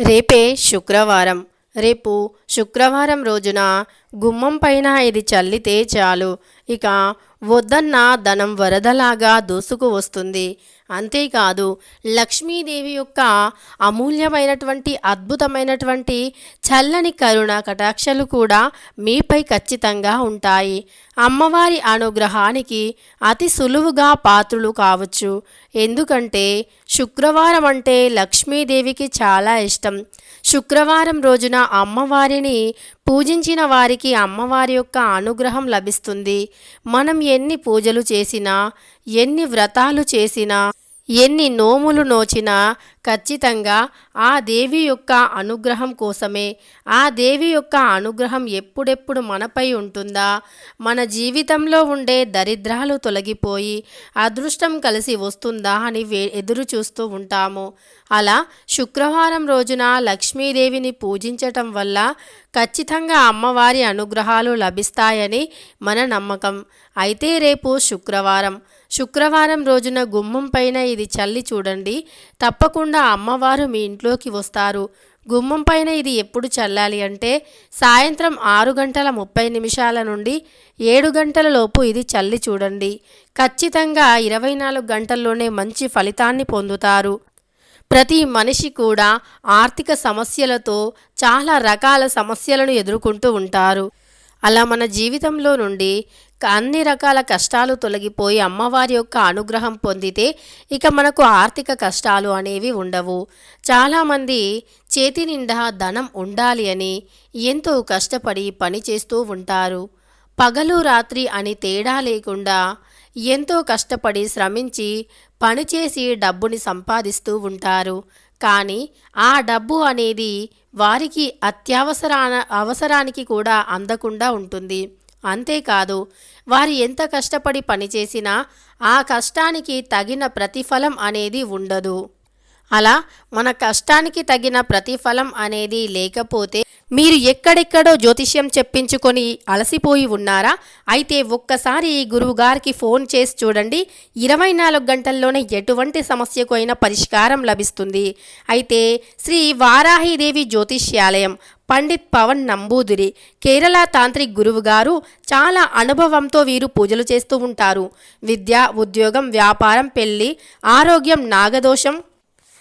రేపే శుక్రవారం. రేపు శుక్రవారం రోజున గుమ్మం పైన ఇది చల్లితే చాలు. ఇక వద్దన్న ధనం వరదలాగా దూసుకు వస్తుంది. అంతేకాదు లక్ష్మీదేవి యొక్క అమూల్యమైనటువంటి అద్భుతమైనటువంటి చల్లని కరుణ కటాక్షలు కూడా మీపై ఖచ్చితంగా ఉంటాయి. అమ్మవారి అనుగ్రహానికి అతి సులువుగా పాత్రులు కావచ్చు. ఎందుకంటే శుక్రవారం అంటే లక్ష్మీదేవికి చాలా ఇష్టం. శుక్రవారం రోజున అమ్మవారి అమ్మవారిని పూజించిన వారికి అమ్మవారి యొక్క అనుగ్రహం లభిస్తుంది. మనం ఎన్ని పూజలు చేసినా ఎన్ని వ్రతాలు చేసినా ఎన్ని నోములు నోచినా ఖచ్చితంగా ఆ దేవి యొక్క అనుగ్రహం కోసమే. ఆ దేవి యొక్క అనుగ్రహం ఎప్పుడెప్పుడు మనపై ఉంటుందా? మన జీవితంలో ఉండే దరిద్రాలు తొలగిపోయి అదృష్టం కలిసి వస్తుందా అని ఎదురు చూస్తూ ఉంటాము. అలా శుక్రవారం రోజున లక్ష్మీదేవిని పూజించటం వల్ల ఖచ్చితంగా అమ్మవారి అనుగ్రహాలు లభిస్తాయని మన నమ్మకం. అయితే రేపు శుక్రవారం శుక్రవారం రోజున గుమ్మం పైన ఇది చల్లి చూడండి. తప్పకుండా అమ్మవారు మీ ఇంట్లోకి వస్తారు. గుమ్మం పైన ఇది ఎప్పుడు చల్లాలి అంటే సాయంత్రం ఆరు గంటల ముప్పై నిమిషాల నుండి ఏడు గంటల లోపు ఇది చల్లి చూడండి. ఖచ్చితంగా ఇరవై నాలుగు గంటల్లోనే మంచి ఫలితాన్ని పొందుతారు. ప్రతి మనిషి కూడా ఆర్థిక సమస్యలతో చాలా రకాల సమస్యలను ఎదుర్కొంటూ ఉంటారు. అలా మన జీవితంలో నుండి అన్ని రకాల కష్టాలు తొలగిపోయి అమ్మవారి యొక్క అనుగ్రహం పొందితే ఇక మనకు ఆర్థిక కష్టాలు అనేవి ఉండవు. చాలామంది చేతి నిండా ధనం ఉండాలి అని ఎంతో కష్టపడి పని చేస్తూ ఉంటారు. పగలు రాత్రి అని తేడా లేకుండా ఎంతో కష్టపడి శ్రమించి పనిచేసి డబ్బుని సంపాదిస్తూ ఉంటారు. కానీ ఆ డబ్బు అనేది వారికి అత్యవసరాన అవసరానికి కూడా అందకుండా ఉంటుంది. అంతేకాదు వారు ఎంత కష్టపడి పనిచేసినా ఆ కష్టానికి తగిన ప్రతిఫలం అనేది ఉండదు. అలా మన కష్టానికి తగిన ప్రతిఫలం అనేది లేకపోతే మీరు ఎక్కడెక్కడో జ్యోతిష్యం చెప్పించుకొని అలసిపోయి ఉన్నారా? అయితే ఒక్కసారి గురువుగారికి గురువు గారికి ఫోన్ చేసి చూడండి. ఇరవై నాలుగు గంటల్లోనే ఎటువంటి సమస్యకు అయినా పరిష్కారం లభిస్తుంది. అయితే శ్రీ వారాహిదేవి జ్యోతిష్యాలయం పండిత్ పవన్ నంబూదిరి కేరళ తాంత్రిక్ గురువు గారు చాలా అనుభవంతో వీరు పూజలు చేస్తూ ఉంటారు. విద్య ఉద్యోగం వ్యాపారం పెళ్ళి ఆరోగ్యం నాగదోషం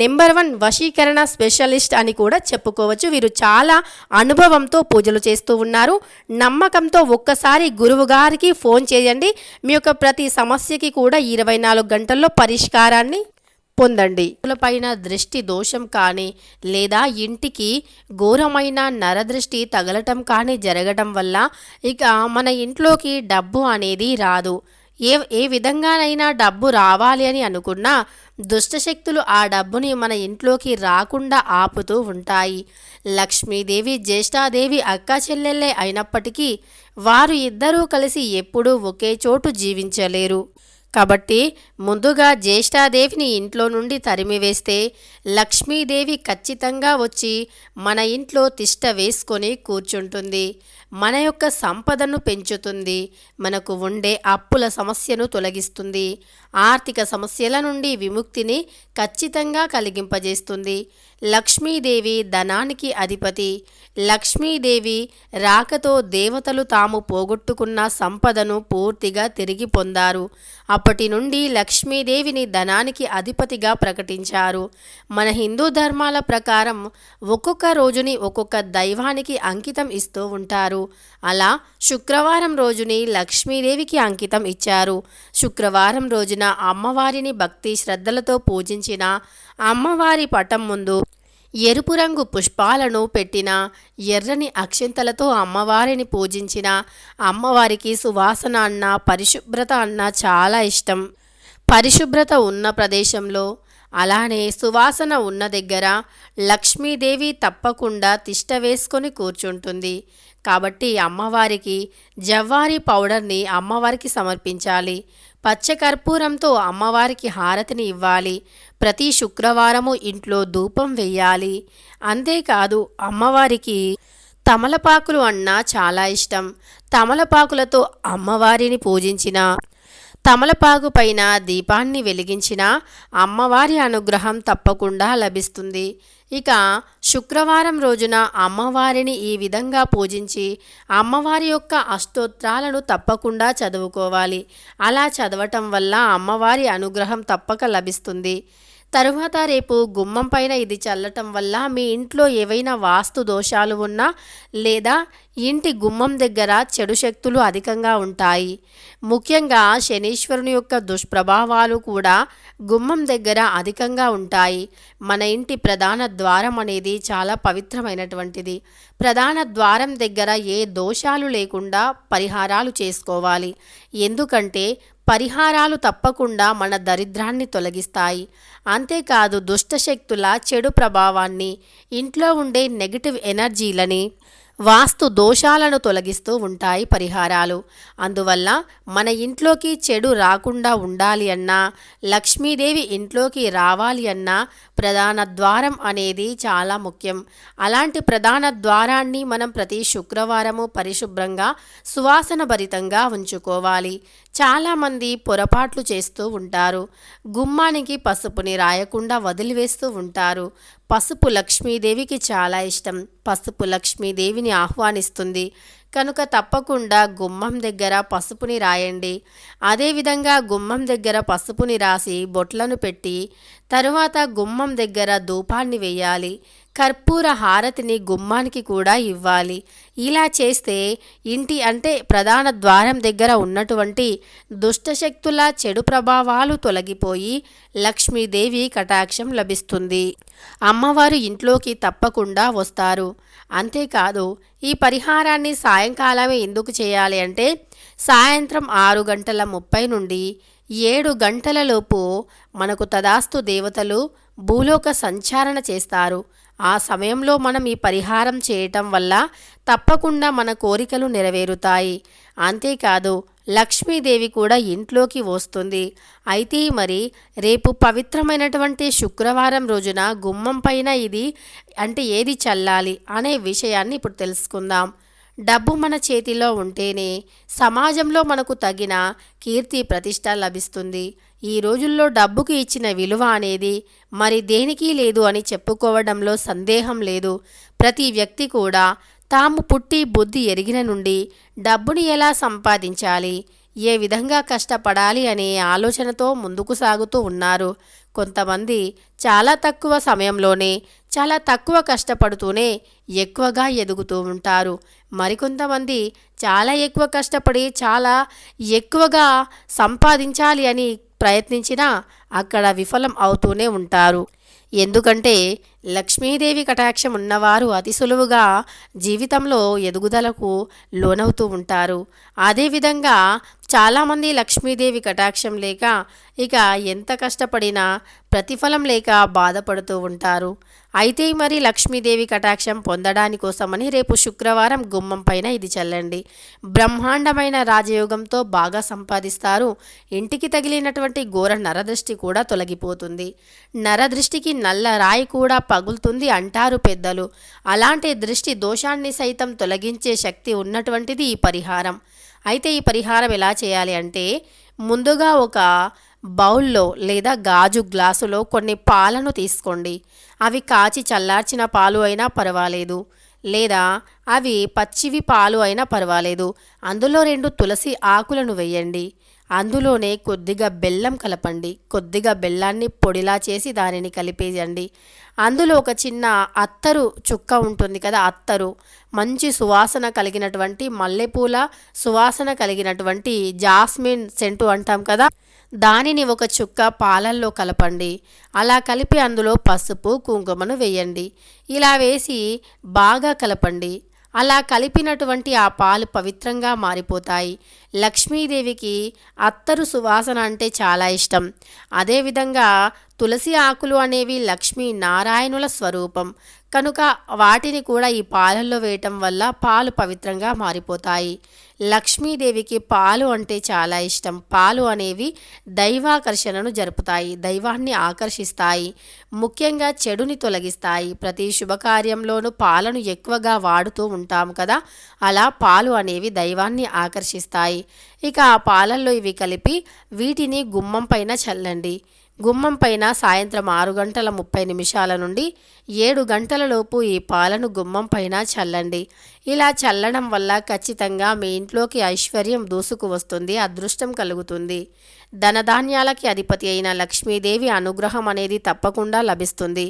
నెంబర్ వన్ వశీకరణ స్పెషలిస్ట్ అని కూడా చెప్పుకోవచ్చు. వీరు చాలా అనుభవంతో పూజలు చేస్తూ ఉన్నారు. నమ్మకంతో ఒక్కసారి గురువు గారికి ఫోన్ చేయండి. మీ యొక్క ప్రతి సమస్యకి కూడా ఇరవై నాలుగు గంటల్లో పరిష్కారాన్ని పొందండి. పైన దృష్టి దోషం కానీ లేదా ఇంటికి ఘోరమైన నరదృష్టి తగలటం కానీ జరగటం వల్ల ఇక మన ఇంట్లోకి డబ్బు అనేది రాదు. ఏ ఏ విధంగానైనా డబ్బు రావాలి అని అనుకున్నా దుష్టశక్తులు ఆ డబ్బుని మన ఇంట్లోకి రాకుండా ఆపుతూ ఉంటాయి. లక్ష్మీదేవి జ్యేష్ఠాదేవి అక్క చెల్లెళ్ళే అయినప్పటికీ వారు ఇద్దరూ కలిసి ఎప్పుడూ ఒకే చోటు జీవించలేరు. కాబట్టి ముందుగా జ్యేష్ఠాదేవిని ఇంట్లో నుండి తరిమివేస్తే లక్ష్మీదేవి ఖచ్చితంగా వచ్చి మన ఇంట్లో తిష్ట వేసుకొని కూర్చుంటుంది. మన యొక్క సంపదను పెంచుతుంది మనకు ఉండే అప్పుల సమస్యను తొలగిస్తుంది ఆర్థిక సమస్యల నుండి విముక్తిని ఖచ్చితంగా కలిగింపజేస్తుంది. లక్ష్మీదేవి ధనానికి అధిపతి. లక్ష్మీదేవి రాకతో దేవతలు తాము పోగొట్టుకున్న సంపదను పూర్తిగా తిరిగి పొందారు. అప్పటి నుండి లక్ష్మీదేవిని ధనానికి అధిపతిగా ప్రకటించారు. మన హిందూ ధర్మాల ప్రకారం ఒక్కొక్క రోజుని ఒక్కొక్క దైవానికి అంకితం ఇస్తూ ఉంటారు. అలా శుక్రవారం రోజుని లక్ష్మీదేవికి అంకితం ఇచ్చారు. శుక్రవారం రోజున అమ్మవారిని భక్తి శ్రద్ధలతో పూజించిన అమ్మవారి పటం ముందు ఎరుపు రంగు పుష్పాలను పెట్టిన ఎర్రని అక్షింతలతో అమ్మవారిని పూజించిన అమ్మవారికి సువాసన అన్న పరిశుభ్రత అన్న చాలా ఇష్టం. పరిశుభ్రత ఉన్న ప్రదేశంలో అలానే సువాసన ఉన్న దగ్గర లక్ష్మీదేవి తప్పకుండా తిష్ట వేసుకొని కూర్చుంటుంది. కాబట్టి అమ్మవారికి జవ్వారి పౌడర్ని అమ్మవారికి సమర్పించాలి. పచ్చకర్పూరంతో అమ్మవారికి హారతిని ఇవ్వాలి. ప్రతి శుక్రవారము ఇంట్లో ధూపం వెయ్యాలి. అంతేకాదు అమ్మవారికి తమలపాకులు అన్నా చాలా ఇష్టం. తమలపాకులతో అమ్మవారిని పూజించిన తమలపాగు పైన దీపాన్ని వెలిగించిన అమ్మవారి అనుగ్రహం తప్పకుండా లభిస్తుంది. ఇక శుక్రవారం రోజున అమ్మవారిని ఈ విధంగా పూజించి అమ్మవారి యొక్క అష్టోత్రాలను తప్పకుండా చదువుకోవాలి. అలా చదవటం వల్ల అమ్మవారి అనుగ్రహం తప్పక లభిస్తుంది. తరువాత రేపు గుమ్మం పైన ఇది చల్లటం వల్ల మీ ఇంట్లో ఏవైనా వాస్తు దోషాలు ఉన్నా లేదా ఇంటి గుమ్మం దగ్గర చెడు శక్తులు అధికంగా ఉంటాయి. ముఖ్యంగా శనీశ్వరుని యొక్క దుష్ప్రభావాలు కూడా గుమ్మం దగ్గర అధికంగా ఉంటాయి. మన ఇంటి ప్రధాన ద్వారం అనేది చాలా పవిత్రమైనటువంటిది. ప్రధాన ద్వారం దగ్గర ఏ దోషాలు లేకుండా పరిహారాలు చేసుకోవాలి. ఎందుకంటే పరిహారాలు తప్పకుండా మన దరిద్రాన్ని తొలగిస్తాయి. అంతేకాదు దుష్టశక్తుల చెడు ప్రభావాన్ని ఇంట్లో ఉండే నెగిటివ్ ఎనర్జీలని వాస్తు దోషాలను తొలగిస్తూ ఉంటాయి పరిహారాలు. అందువల్ల మన ఇంట్లోకి చెడు రాకుండా ఉండాలి అన్నా లక్ష్మీదేవి ఇంట్లోకి రావాలి అన్నా ప్రధాన ద్వారం అనేది చాలా ముఖ్యం. అలాంటి ప్రధాన ద్వారాన్ని మనం ప్రతి శుక్రవారము పరిశుభ్రంగా సువాసన భరితంగా ఉంచుకోవాలి. చాలామంది పొరపాట్లు చేస్తూ ఉంటారు. గుమ్మానికి పసుపుని రాయకుండా వదిలివేస్తూ ఉంటారు. పసుపు లక్ష్మీదేవికి చాలా ఇష్టం. పసుపు లక్ష్మీదేవిని ఆహ్వానిస్తుంది. కనుక తప్పకుండా గుమ్మం దగ్గర పసుపుని రాయండి. అదేవిధంగా గుమ్మం దగ్గర పసుపుని రాసి బొట్లను పెట్టి తరువాత గుమ్మం దగ్గర ధూపాన్ని వేయాలి. కర్పూర హారతిని గుమ్మానికి కూడా ఇవ్వాలి. ఇలా చేస్తే ఇంటి అంటే ప్రధాన ద్వారం దగ్గర ఉన్నటువంటి దుష్టశక్తుల చెడు ప్రభావాలు తొలగిపోయి లక్ష్మీదేవి కటాక్షం లభిస్తుంది. అమ్మవారు ఇంట్లోకి తప్పకుండా వస్తారు. అంతేకాదు ఈ పరిహారాన్ని సాయంకాలమే ఎందుకు చేయాలి అంటే సాయంత్రం ఆరు గంటల ముప్పై నుండి ఏడు గంటలలోపు మనకు తదాస్తు దేవతలు భూలోక సంచారణ చేస్తారు. ఆ సమయంలో మనం ఈ పరిహారం చేయటం వల్ల తప్పకుండా మన కోరికలు నెరవేరుతాయి. అంతేకాదు లక్ష్మీదేవి కూడా ఇంట్లోకి వస్తుంది. అయితే మరి రేపు పవిత్రమైనటువంటి శుక్రవారం రోజున గుమ్మం పైన ఇది అంటే ఏది చల్లాలి అనే విషయాన్ని ఇప్పుడు తెలుసుకుందాం. డబ్బు మన చేతిలో ఉంటేనే సమాజంలో మనకు తగిన కీర్తి ప్రతిష్ట లభిస్తుంది. ఈ రోజుల్లో డబ్బుకి ఇచ్చిన విలువ అనేది మరి దేనికి లేదు అని చెప్పుకోవడంలో సందేహం లేదు. ప్రతి వ్యక్తి కూడా తాము పుట్టి బుద్ధి ఎరిగిన నుండి డబ్బుని ఎలా సంపాదించాలి ఏ విధంగా కష్టపడాలి అనే ఆలోచనతో ముందుకు సాగుతూ ఉన్నారు. కొంతమంది చాలా తక్కువ సమయంలోనే చాలా తక్కువ కష్టపడుతూనే ఎక్కువగా ఎదుగుతూ ఉంటారు. మరికొంతమంది చాలా ఎక్కువ కష్టపడి చాలా ఎక్కువగా సంపాదించాలి అని ప్రయత్నించినా అక్కడ విఫలం అవుతూనే ఉంటారు. ఎందుకంటే లక్ష్మీదేవి కటాక్షం ఉన్నవారు అతి సులువుగా జీవితంలో ఎదుగుదలకు లోనవుతూ ఉంటారు. అదేవిధంగా చాలామంది లక్ష్మీదేవి కటాక్షం లేక ఇక ఎంత కష్టపడినా ప్రతిఫలం లేక బాధపడుతూ ఉంటారు. అయితే మరి లక్ష్మీదేవి కటాక్షం పొందడాని కోసమని రేపు శుక్రవారం గుమ్మం పైన ఇది చల్లండి. బ్రహ్మాండమైన రాజయోగంతో బాగా సంపాదిస్తారు. ఇంటికి తగిలినటువంటి ఘోర నరదృష్టి కూడా తొలగిపోతుంది. నరదృష్టికి నల్ల రాయి కూడా పగులుతుంది అంటారు పెద్దలు. అలాంటి దృష్టి దోషాన్ని సైతం తొలగించే శక్తి ఉన్నటువంటిది ఈ పరిహారం. అయితే ఈ పరిహారం ఎలా చేయాలి అంటే ముందుగా ఒక బౌల్లో లేదా గాజు గ్లాసులో కొన్ని పాలను తీసుకోండి. అవి కాచి చల్లార్చిన పాలు అయినా పర్వాలేదు. లేదా అవి పచ్చివి పాలు అయినా పర్వాలేదు. అందులో రెండు తులసి ఆకులను వేయండి. అందులోనే కొద్దిగా బెల్లం కలపండి. కొద్దిగా బెల్లాన్ని పొడిలా చేసి దానిని కలిపేయండి. అందులో ఒక చిన్న అత్తరు చుక్క ఉంటుంది కదా అత్తరు. మంచి సువాసన కలిగినటువంటి మల్లెపూల సువాసన కలిగినటువంటి జాస్మిన్ సెంటు అంటాం కదా దానిని ఒక చుక్క పాలల్లో కలపండి. అలా కలిపి అందులో పసుపు కుంకుమను వేయండి. ఇలా వేసి బాగా కలపండి. అలా కలిపినటువంటి ఆ పాలు పవిత్రంగా మారిపోతాయి. లక్ష్మీదేవికి అత్తరు సువాసన అంటే చాలా ఇష్టం. అదేవిధంగా తులసి ఆకులు అనేవి లక్ష్మీ నారాయణుల స్వరూపం. కనుక వాటిని కూడా ఈ పాలల్లో వేయటం వల్ల పాలు పవిత్రంగా మారిపోతాయి. లక్ష్మీదేవికి పాలు అంటే చాలా ఇష్టం. పాలు అనేవి దైవాకర్షణను జరుపుతాయి దైవాన్ని ఆకర్షిస్తాయి ముఖ్యంగా చెడుని తొలగిస్తాయి. ప్రతి శుభకార్యంలోనూ పాలను ఎక్కువగా వాడుతూ ఉంటాము కదా అలా పాలు అనేవి దైవాన్ని ఆకర్షిస్తాయి. ఇక ఆ పాలల్లో ఇవి కలిపి వీటిని గుమ్మం పైన చల్లండి. గుమ్మం పైన సాయంత్రం ఆరు గంటల ముప్పై నిమిషాల నుండి ఏడు గంటల లోపు ఈ పాలను గుమ్మం పైన చల్లండి. ఇలా చల్లడం వల్ల ఖచ్చితంగా మీ ఇంట్లోకి ఐశ్వర్యం దూసుకు వస్తుంది అదృష్టం కలుగుతుంది. ధనధాన్యాలకి అధిపతి అయిన లక్ష్మీదేవి అనుగ్రహం అనేది తప్పకుండా లభిస్తుంది.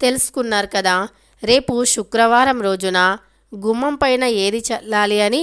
తెలుసుకున్నారు కదా రేపు శుక్రవారం రోజున గుమ్మం పైన ఏది చల్లాలి అని